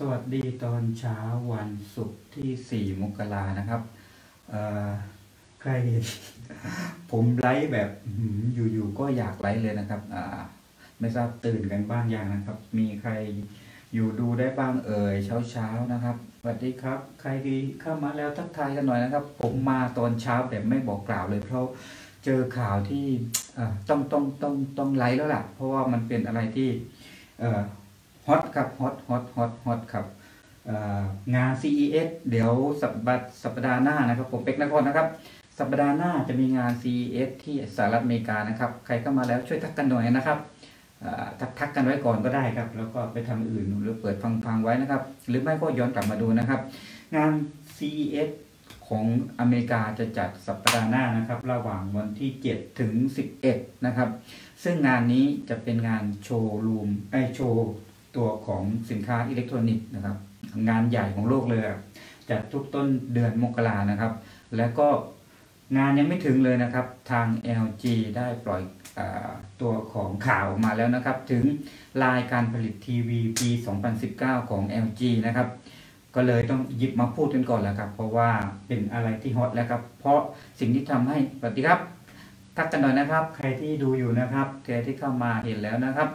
สวัสดีตอนเช้าวันศุกร์ที่ 4 มกรานะครับใครเห็น ผมไลฟ์แบบอยู่ๆก็อยากไลฟ์เลยนะครับไม่ทราบตื่นกันบ้างยังนะครับ มีใครอยู่ดูได้บ้างเอ่ยเช้าๆนะครับสวัสดีครับ ใครดีเข้ามาแล้วทักทายกันหน่อยนะครับ ผมมาตอนเช้าแบบไม่บอกกล่าวเลย เพราะเจอข่าวที่ต้องต้องต้องต้องไลฟ์แล้วล่ะ เพราะว่ามันเป็นอะไรที่ ฮอตครับฮอตฮอตฮอตฮอตครับงาน CES เดี๋ยวสัปดาห์สัปดาห์หน้านะครับ ผมเป็กนครนะครับ สัปดาห์หน้าจะมีงาน CES ที่สหรัฐอเมริกานะครับ ใครเข้ามาแล้วช่วยทักกันหน่อยนะครับทักทักกันไว้ก่อนก็ได้ครับ แล้วก็ไปทำอื่นหรือเปิดฟังฟังไว้นะครับ หรือไม่ก็ย้อนกลับมาดูนะครับ งาน CES ของอเมริกาจะจัดสัปดาห์หน้านะครับ ระหว่างวันที่ 7 ถึง 11 นะครับ ซึ่งงานนี้จะเป็นงานโชว์รูมไอโชว์ ตัวของสินค้าอิเล็กทรอนิกส์นะครับ งานใหญ่ของโลกเลยจัดทุกต้นเดือนมกรานะครับ แล้วก็งานยังไม่ถึงเลยนะครับ ทาง LG ได้ปล่อยอตัวของข่าวมาแล้วนะครับ ถึงลายการผลิตทีวีปี 2019 ของ LG นะครับ ก็เลยต้องหยิบมาพูดกันก่อนแล้วครับ เพราะว่าเป็นอะไรที่ฮอตแล้วครับ เพราะสิ่งที่ทำให้สวัสดีครับทักกันหน่อยนะครับ ใครที่ดูอยู่นะครับใครที่เข้ามาเห็นแล้วนะครับ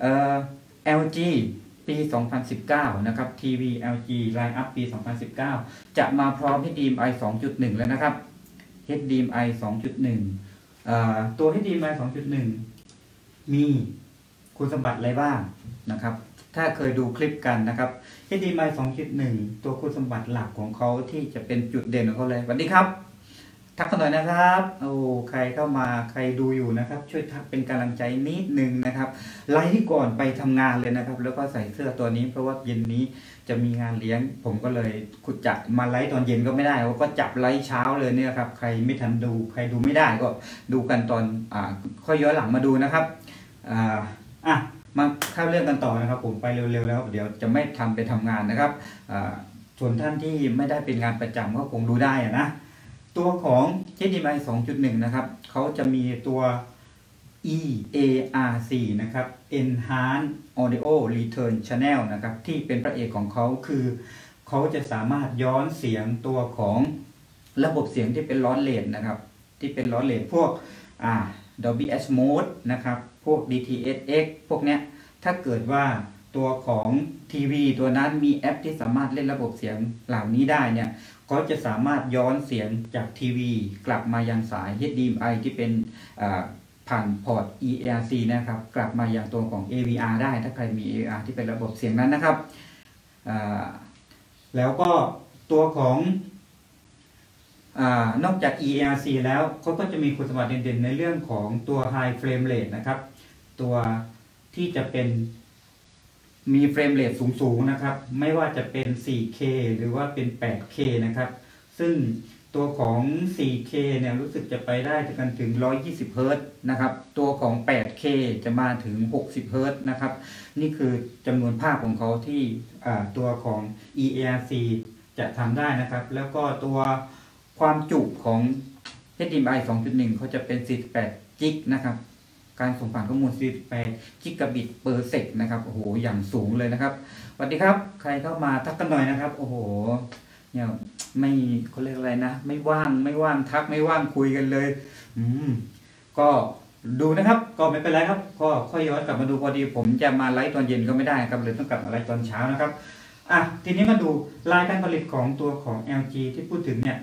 เอ่อ LG ปี 2019 นะครับทีวี LG Line Up ปี 2019 จะมาพร้อม HDMI 2.1 แล้วนะครับ HDMI 2.1 ตัว HDMI 2.1 มีคุณสมบัติอะไรบ้างนะครับ ถ้าเคยดูคลิปกันนะครับ HDMI 2.1 ตัวคุณสมบัติหลักของเขาที่จะเป็นจุดเด่นของเขาเลยสวัสดีครับ ทักกันหน่อยนะครับ โอ้ ใครเข้ามา ใครดูอยู่นะครับ ช่วยทักเป็นกำลังใจนิดนึงนะครับ ไลฟ์ก่อนไปทำงานเลยนะครับ แล้วก็ใส่เสื้อตัวนี้ เพราะว่าเย็นนี้จะมีงานเลี้ยง ผมก็เลยขุดจัดมาไลฟ์ตอนเย็นก็ไม่ได้ ก็จับไลฟ์เช้าเลยเนี่ยครับ ใครไม่ทันดู ใครดูไม่ได้ก็ดูกันตอน อ่า ค่อยย้อนหลังมาดูนะครับ อ่า อะ มาเข้าเรื่องกันต่อนะครับ ผมไปเร็วๆแล้ว เดี๋ยวจะไม่ทำไปทำงานนะครับ อ่า ส่วนท่านที่ไม่ได้เป็นงานประจำก็คงดูได้อะนะ ตัวของ HDMI 2.1 นะครับ เขาจะมีตัว EARC นะครับ Enhanced Audio Return Channel นะครับ ที่เป็นพระเอกของเขาคือ เขาจะสามารถย้อนเสียงตัวของระบบเสียงที่เป็นล้อนเลนนะครับ ที่เป็นล้อนเลนพวกอ่า Dolby Atmos นะครับ พวก DTS:X พวกเนี้ย ถ้าเกิดว่า ตัวของทีวีตัวนั้นมีแอปที่สามารถเล่นระบบเสียงเหล่านี้ได้เนี่ยก็จะสามารถย้อนเสียงจากทีวี กลับมายังสาย HDMI ที่เป็นผ่านพอร์ต EARC นะครับกลับมายังตัวของ AVR ได้ถ้าใครมี AVR ที่เป็นระบบเสียงนั้นนะครับ แล้วก็ตัวของอนอกจาก EARC แล้วเขาก็จะมีคุณสมบัติเด่นๆ ในเรื่องของตัว High Frame Rate นะครับ ตัวที่จะเป็น มีเฟรมเรทสูงๆนะครับ ไม่ว่าจะเป็น 4K หรือว่าเป็น 8K นะครับ ซึ่งตัวของ 4K เนี่ยรู้สึกจะไปได้กันถึง 120เฮิรต์นะครับ ตัวของ 8K จะมาถึง 60เฮิรต์นะครับ นี่คือจำนวนภาพของเขาที่ตัวของ EARC จะทำได้นะครับ แล้วก็ตัวความจุของ HDMI 2.1 เขาจะเป็น 48จิกนะครับ การส่งผ่านข้อมูล 48 กิกะบิตเปอร์เซกนะครับโอ้โหอย่างสูงเลยนะครับสวัสดีครับ ใครเข้ามาทักกันหน่อยนะครับ โอ้โหเนี่ยไม่เขาเรียกอะไรนะ ไม่ว่างไม่ว่างทักไม่ว่างคุยกันเลย อืมก็ดูนะครับก็ไม่เป็นไรครับก็ค่อยย้อนกลับมาดูพอดี ผมจะมาไลฟ์ตอนเย็นก็ไม่ได้ครับเลยต้องกลับมาไลฟ์ตอนเช้านะครับอะทีนี้มาดูรายการผลิตของตัวของ LG ที่พูดถึงเนี่ย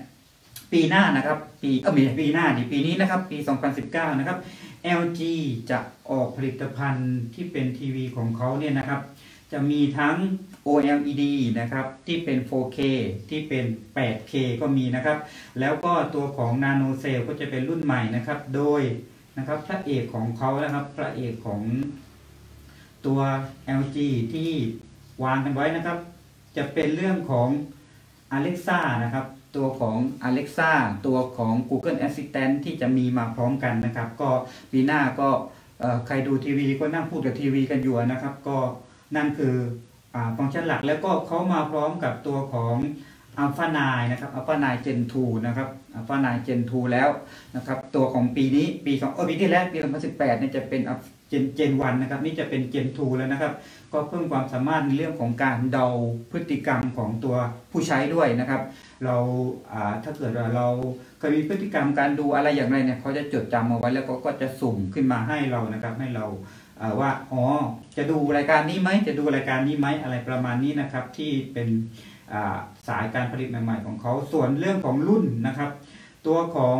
ปีหน้านะครับ ปีเออไม่ใช่ปีหน้าดิปีนี้นะครับ ปี 2019 นะครับ LG จะออกผลิตภัณฑ์ที่เป็นทีวีของเขาเนี่ยนะครับ จะมีทั้ง OLED นะครับที่เป็น 4K ที่เป็น 8K ก็มีนะครับ แล้วก็ตัวของ Nano Cell ก็จะเป็นรุ่นใหม่นะครับ โดยนะครับพระเอกของเขานะครับพระเอกของตัว LG ที่วางกันไว้นะครับ จะเป็นเรื่องของ Alexa นะครับ ตัวของ Alexa ตัวของ Google Assistant ที่จะมีมาพร้อมกันนะครับ ก็ปีหน้าก็ใครดูทีวีก็นั่งพูดกับทีวีกันอยู่นะครับ ก็นั่นคือฟังก์ชันหลักแล้วก็เขามาพร้อมกับตัวของ Alpha 9นะครับ Alpha 9 Gen 2นะครับ Alpha 9 Gen 2แล้วนะครับตัวของปีนี้ปี2เออปีที่แล้วปี2018เนี่ยจะเป็นเจนเจนวันนะครับนี่จะเป็นเจนทูแล้วนะครับ ก็เพิ่มความสามารถในเรื่องของการเดาพฤติกรรมของตัวผู้ใช้ด้วยนะครับ เราถ้าเกิดว่าเราเคยมีพฤติกรรมการดูอะไรอย่างไรเนี่ยเขาจะจดจำเอาไว้แล้วก็ก็จะสุ่มขึ้นมาให้เรานะครับ ให้เราว่าอ๋อจะดูรายการนี้ไหมจะดูรายการนี้ไหมอะไรประมาณนี้นะครับที่เป็น สายการผลิตใหม่ๆของเขา ส่วนเรื่องของรุ่นนะครับ ตัวของ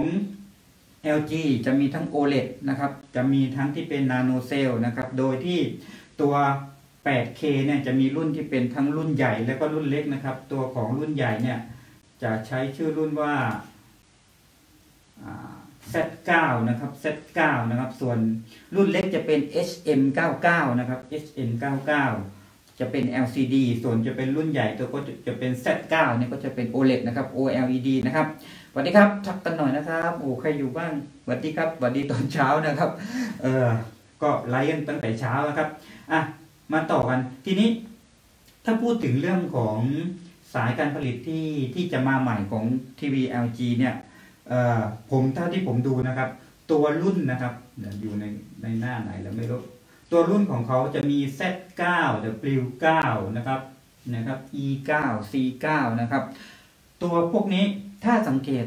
LG จะมีทั้ง OLED นะครับ จะมีทั้งที่เป็น Nano Cell นะครับ โดยที่ตัว 8K เนี่ยจะมีรุ่นที่เป็นทั้งรุ่นใหญ่และก็รุ่นเล็กนะครับ ตัวของรุ่นใหญ่เนี่ยจะใช้ชื่อรุ่นว่า Z9 นะครับ Z9 นะครับ ส่วนรุ่นเล็กจะเป็น HM99 นะครับ HM99 จะเป็น LCD ส่วนจะเป็นรุ่นใหญ่ตัวก็จะเป็น Z9 เนี่ยก็จะเป็น OLED นะครับ OLED นะครับสวัสดีครับทักกันหน่อยนะครับโอ้ใครอยู่บ้างสวัสดีครับสวัสดีตอนเช้านะครับเออก็ไลฟ์กันตั้งแต่เช้าแล้วครับอะมาต่อกันทีนี้ถ้าพูดถึงเรื่องของสายการผลิตที่ที่จะมาใหม่ของทีวี LG เนี่ยเอ่อผมเท่าที่ผมดูนะครับ ตัวรุ่นนะครับอยู่ในในหน้าไหนแล้วไม่รู้ ตัวรุ่นของเขาจะมี Z9 W9 นะครับนะครับ E9 C9 นะครับ ตัวพวกนี้ถ้าสังเกต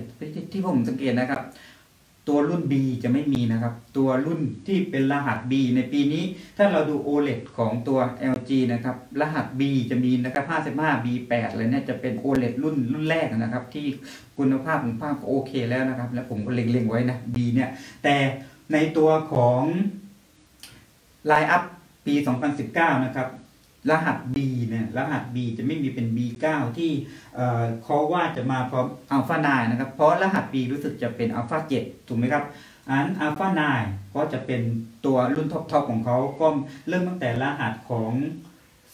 ที่ผมสังเกตนะครับ ตัวรุ่น B จะไม่มีนะครับ ตัวรุ่นที่เป็นรหัส B ในปีนี้ ถ้าเราดู OLED ของตัว LG นะครับ รหัส B จะมีนะครับ 55 B8 เลยเนี่ยจะเป็น OLED รุ่นรุ่นแรกนะครับ ที่คุณภาพของภาพโอเคแล้วนะครับ แล้วผมก็เล็งๆไว้นะ B เนี่ยแต่ในตัวของ ไลน์อัพปี 2019 นะครับ รหัส B เนี่ยรหัส B จะไม่มีเป็น B9 ที่เขาว่าจะมาพร้อมอัลฟา9นะครับ เพราะรหัส B รู้สึกจะเป็นอัลฟา7ถูกไหมครับอันอัลฟา9ก็จะเป็นตัวรุ่นท็อปๆของเขาก็เริ่มตั้งแต่รหัสของ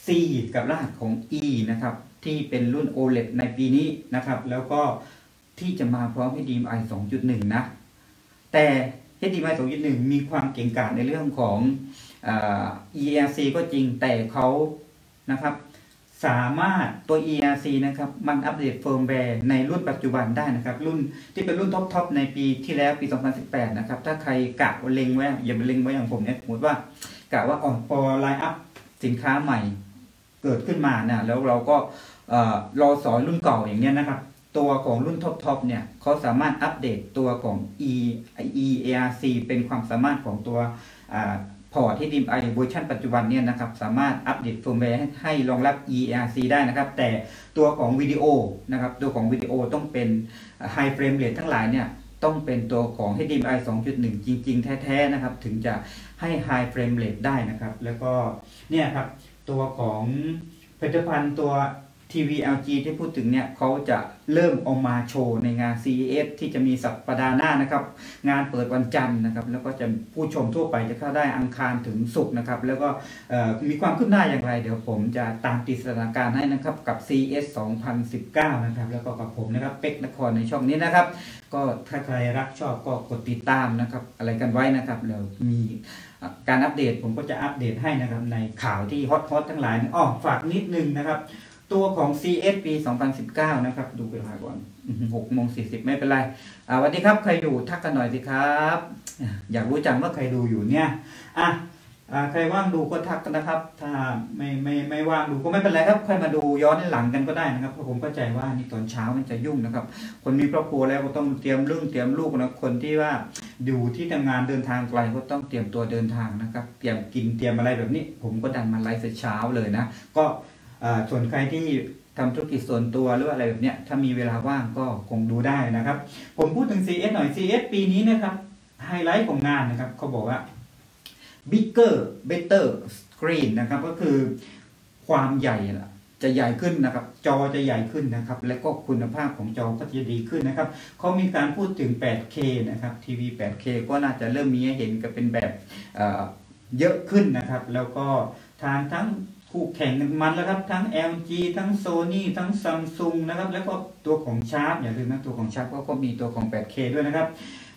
C กับรหัสของ E นะครับ ที่เป็นรุ่น OLED ในปีนี้นะครับ แล้วก็ที่จะมาพร้อม HDMI 2.1 นะ แต่ HDMI 2.1มีความเก่งกาจในเรื่องของ ERC ก็จริงแต่เขานะครับสามารถตัว ERC นะครับ มันอัปเดตเฟิร์มแวร์ในรุ่นปัจจุบันได้นะครับ รุ่นที่เป็นรุ่นท็อปๆในปีที่แล้วปี 2018 นะครับ ถ้าใครกะเล็งไว้อย่าไปเล็งไว้อย่างผมเนี่ยสมมติว่ากะว่าอ๋อพอไลน์อัพสินค้าใหม่เกิดขึ้นมานะแล้วเราก็รอสอนรุ่นเก่าอย่างเนี้ยนะครับ ตัวของรุ่นท็อปๆเนี่ยเขาสามารถอัปเดตตัวของ E EARC เป็นความสามารถของตัวพอร์ตที่ดีมไอเวอร์ชันปัจจุบันเนี่ยนะครับสามารถอัปเดตเฟิร์มแวร์ให้รองรับ ERC ได้นะครับ แต่ตัวของวิดีโอนะครับตัวของวิดีโอต้องเป็น High Frame Rate ทั้งหลายเนี่ยต้องเป็นตัวของ HDMI 2.1 จริง ๆ แท้ ๆ นะครับ ถึงจะให้ High Frame Rate ได้นะครับ แล้วก็เนี่ยครับ ตัวของผลิตภัณฑ์ตัว ทีวี LG ที่พูดถึงเนี่ยเขาจะเริ่มออกมาโชว์ในงาน CES ที่จะมีสัปดาห์หน้านะครับ งานเปิดวันจันทร์นะครับ แล้วก็จะผู้ชมทั่วไปจะเข้าได้อังคารถึงศุกร์นะครับ แล้วก็มีความคืบหน้าอย่างไร เดี๋ยวผมจะตามติดสถานการณ์ให้นะครับกับ CES 2019 นะครับ แล้วก็กับผมนะครับเป็กนครในช่องนี้นะครับ ก็ถ้าใครรักชอบก็กดติดตามนะครับ อะไรกันไว้นะครับแล้วมีการอัปเดตผมก็จะอัปเดตให้นะครับในข่าวที่ฮอตๆทั้งหลายอ๋อฝากนิดนึงนะครับ ตัวของ CS ปี 2019 นะครับ ดูเวลาก่อน6โมง40 ไม่เป็นไรอ่าวันนี้ครับใครอยู่ทักกันหน่อยสิครับ อยากรู้จังว่าใครดูอยู่เนี่ยอะใครว่างดูก็ทักกันนะครับ ถ้าไม่ไม่ไม่ว่างดูก็ไม่เป็นไรครับใครมาดูย้อนหลังกันก็ได้นะครับเพราะผมเข้าใจว่านี่ตอนเช้ามันจะยุ่งนะครับ คนมีครอบครัวแล้วก็ต้องเตรียมเรื่องเตรียมลูกนะคนที่ว่าอยู่ที่ทำงานเดินทางไกลก็ต้องเตรียมตัวเดินทางนะครับ เตรียมกินเตรียมอะไรแบบนี้ ผมก็ดันมาไลฟ์เช้าเลยนะ ก็ ส่วนใครที่ทำธุรกิจส่วนตัวหรืออะไรแบบเนี้ยถ้ามีเวลาว่างก็คงดูได้นะครับ ผมพูดถึง CS หน่อย CS ปีนี้นะครับไฮไลท์ของงานนะครับเขาบอกว่า bigger better screen นะครับ ก็คือความใหญ่จะใหญ่ขึ้นนะครับ จอจะใหญ่ขึ้นนะครับ และก็คุณภาพของจอก็จะดีขึ้นนะครับเขามีการพูดถึง 8K นะครับทีวี 8K ก็น่าจะเริ่มมีให้เห็นกันเป็นแบบเยอะขึ้นนะครับ แล้วก็ทางทั้ง คู่แข่งกันมันแล้วครับ ทั้ง LG ทั้ง Sony ทั้ง Samsung นะครับ แล้วก็ตัวของชาร์ปอย่าลืมนะตัวของชาร์ปก็มีตัวของ 8K ด้วยนะครับ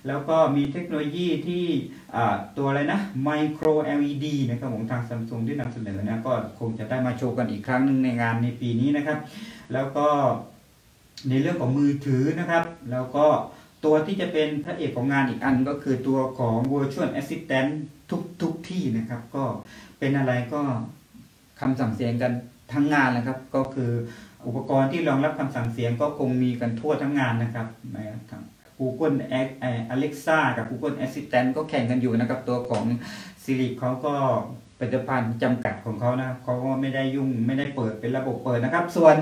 แล้วก็มีเทคโนโลยีที่ตัวอะไรนะ Micro LED นะครับของทาง Samsung ที่นำเสนอนะก็คงจะได้มาโชว์กันอีกครั้งหนึ่งในงานในปีนี้นะครับ แล้วก็ในเรื่องของมือถือนะครับ แล้วก็ตัวที่จะเป็นพระเอกของงานอีกอันก็คือตัวของ virtual assistant ทุกทุกที่นะครับ ก็เป็นอะไรก็ คำสั่งเสียงกันทั้งงานเลยครับ ก็คืออุปกรณ์ที่รองรับคำสั่งเสียงก็คงมีกันทั่วทั้งงานนะครับนะครับ Google Alexa กับ Google Assistant ก็แข่งกันอยู่นะครับตัวของ Siri เขาก็ผลิตภัณฑ์จำกัดของเขานะเขาก็ไม่ได้ยุ่งไม่ได้เปิดเป็นระบบเปิดนะครับ ส่วน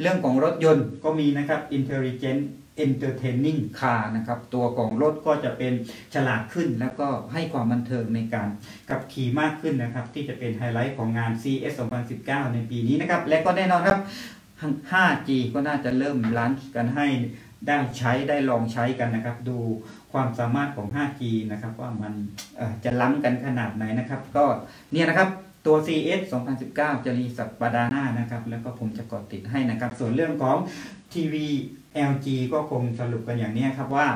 เรื่องของรถยนต์ก็มีนะครับ Intelligent Entertaining Car นะครับ ตัวของรถก็จะเป็นฉลาดขึ้น แล้วก็ให้ความบันเทิงในการขับขี่มากขึ้นนะครับ ที่จะเป็นไฮไลท์ของงาน CS 2019 ในปีนี้นะครับ และก็แน่นอนครับ 5G ก็น่าจะเริ่มล้านกันให้ได้ใช้ได้ลองใช้กันนะครับ ดูความสามารถของ 5G นะครับ ว่ามันจะล้ำกันขนาดไหนนะครับ ก็เนี่ยนะครับตัว CS 2019 จะรีสัปดาห์หน้านะครับ แล้วก็ผมจะกดติดให้นะครับ ส่วนเรื่องของทีวี LG ก็คงสรุปกันอย่างนี้ครับว่า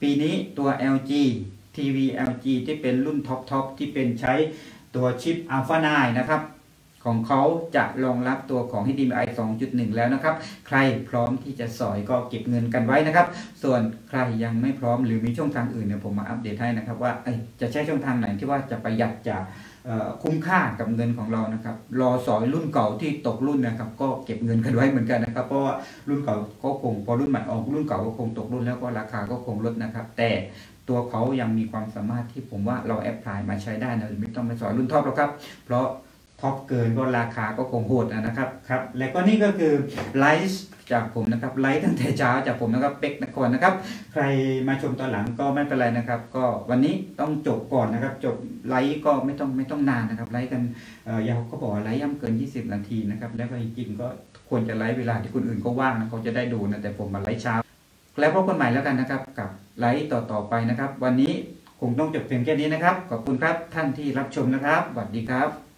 ปีนี้ตัว LG ทีวี LG ที่เป็นรุ่นท็อปทอปที่เป็นใช้ตัวชิป Alpha 9นะครับ ของเขาจะรองรับตัวของ HDMI 2.1 แล้วนะครับ ใครพร้อมที่จะสอยก็เก็บเงินกันไว้นะครับ ส่วนใครยังไม่พร้อมหรือมีช่องทางอื่นเนี่ยผมมาอัปเดตให้นะครับว่าจะใช้ช่องทางไหนที่ว่าจะประหยัดจาก คุ้มค่ากับเงินของเรานะครับ รอสอยรุ่นเก่าที่ตกรุ่นนะครับ ก็เก็บเงินกันไว้เหมือนกันนะครับ เพราะว่ารุ่นเก่าก็คงพอรุ่นใหม่ออกรุ่นเก่าก็คงตกรุ่นแล้วก็ราคาก็คงลดนะครับ แต่ตัวเขายังมีความสามารถที่ผมว่าเราแอปพลายมาใช้ได้นะไม่ต้องไปสอยรุ่นท็อปหรอกครับ เพราะท็อปเกินก็ราคาก็คงโหดนะครับครับ และก็นี่ก็คือไลฟ์ จากผมนะครับไลฟ์ตั้งแต่เช้าจากผมนะครับเป็กนครนะครับ ใครมาชมตอนหลังก็ไม่เป็นไรนะครับ ก็วันนี้ต้องจบก่อนนะครับ จบไลฟ์ก็ไม่ต้องไม่ต้องนานนะครับไลฟ์กันยาวก็บอกไลฟ์ย่ำเกิน 20 นาทีนะครับแล้วก็จริงก็ควรจะไลฟ์เวลาที่คนอื่นก็ว่างนะเขาจะได้ดูนะแต่ผมมาไลฟ์เช้า แล้วพบกันใหม่แล้วกันนะครับกับไลฟ์ต่อๆไปนะครับ วันนี้คงต้องจบเพียงแค่นี้นะครับขอบคุณครับท่านที่รับชมนะครับสวัสดีครับ